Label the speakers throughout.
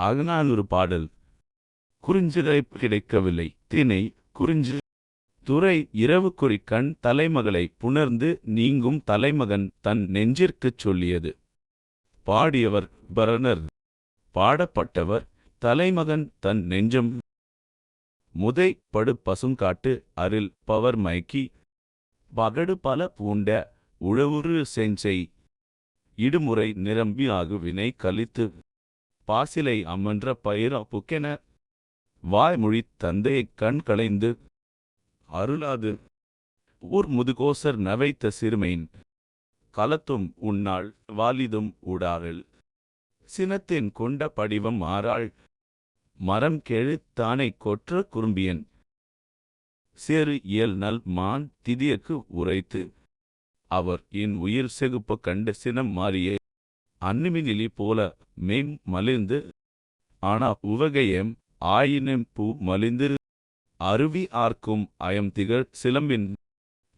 Speaker 1: அகநானூறு பாடல். குறிஞ்சிலை கிடைக்கவில்லை. தினை குறிஞ்சு. துறை இரவு கண் தலைமகளை புணர்ந்து நீங்கும் தலைமகன் தன் நெஞ்சிற்குச் சொல்லியது. பாடியவர் பரணர். பாடப்பட்டவர் தலைமகன் தன் நெஞ்சம். முதை படு பசுங்காட்டு அரில் பவர் மயக்கி. பகடு பல பூண்ட உழவுறு செஞ்செய். இடுமுறை நிரம்பி ஆகு வினை கலித்து பாசிலை அம்மன்ற பயிர புக்கென வாய்மொழி தந்தையைக் கண் களைந்து அருளாது ஊர் முதுகோசர் நவைத்த சிறுமையின் கலத்தும் உன்னாள் வாலிதும் உடாரில் சினத்தின் கொண்ட படிவம் ஆறாள் மரம் கெழு தானை கொற்ற குறும்பியன். சேறு இயல் நல் மான் திதியக்கு உரைத்து அவர் என் உயிர் செகுப்ப கண்ட சினம் மாறியே. அன்னிமினிலி போல மேம் மலிந்து ஆனா உவகையம் ஆயினும் பூ மலிந்து அருவி ஆர்க்கும் அயம் திகழ் சிலம்பின்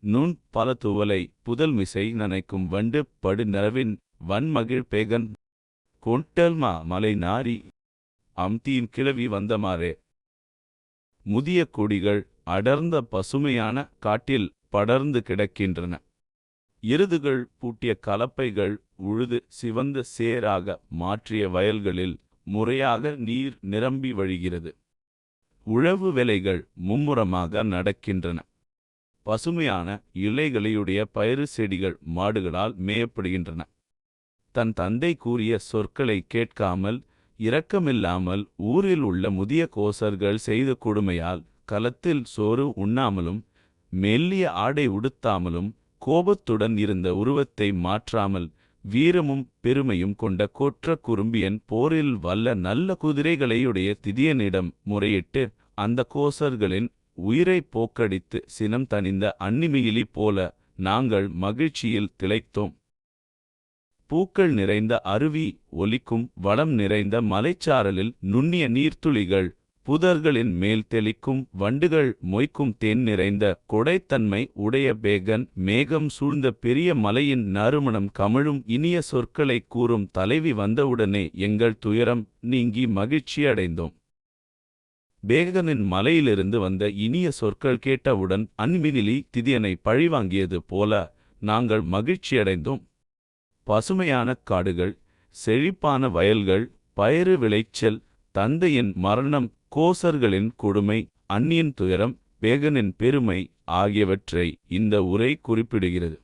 Speaker 1: நுண் பல துவலை புதல் மிசை நனைக்கும் வண்டு படு நரவின் வன்மகிழ் பேகன் கொண்டல்மா மலை நாரி அம்தியின் கிளவி வந்தமாறே. முதிய கொடிகள் அடர்ந்த பசுமையான காட்டில் படர்ந்து கிடக்கின்றன. எருதுகள் பூட்டிய கலப்பைகள் உழுது சிவந்த சேராக மாற்றிய வயல்களில் முறையாக நீர் நிரம்பி வழிகிறது. உழவு வேலைகள் மும்முரமாக நடக்கின்றன. பசுமையான இலைகளையுடைய பயிறு செடிகள் மாடுகளால் மேயப்படுகின்றன. தன் தந்தை கூறிய சொற்களை கேட்காமல் இரக்கமில்லாமல் ஊரில் உள்ள முதிய கோசர்கள் செய்த கொடுமையால் கலத்தில் சோறு உண்ணாமலும் மெல்லிய ஆடை உடுத்தாமலும் கோபத்துடன் இருந்த உருவத்தை மாற்றாமல் வீரமும் பெருமையும் கொண்ட கொற்ற குறும்பியன் போரில் வல்ல நல்ல குதிரைகளையுடைய திதியனிடம் முறையிட்டு அந்த கோசர்களின் உயிரை போக்கடித்து சினம் தணிந்த அன்னிமியிலி போல நாங்கள் மகிழ்ச்சியில் திளைத்தோம். பூக்கள் நிறைந்த அருவி ஒலிக்கும் வளம் நிறைந்த மலைச்சாரலில் நுண்ணிய நீர்த்துளிகள் புதர்களின் மேல் தெளிக்கும் வண்டுகள் மொய்க்கும் தேன் நிறைந்த கொடைத்தன்மை உடைய பேகன் மேகம் சூழ்ந்த பெரிய மலையின் நறுமணம் கமழும் இனிய சொற்களை கூறும் தலைவி வந்தவுடனே எங்கள் துயரம் நீங்கி மகிழ்ச்சியடைந்தோம் பேகனின் மலையிலிருந்து வந்த இனிய சொற்கள் கேட்டவுடன் அன்மினிலி திதியனை பழிவாங்கியது போல நாங்கள் மகிழ்ச்சியடைந்தோம் பசுமையான காடுகள் செழிப்பான வயல்கள் பயிறு விளைச்சல் தந்தையின் மரணம் கோசர்களின் கொடுமை அந்நியன் துயரம் பேகனின் பெருமை ஆகியவற்றை இந்த உரை குறிப்பிடுகிறது.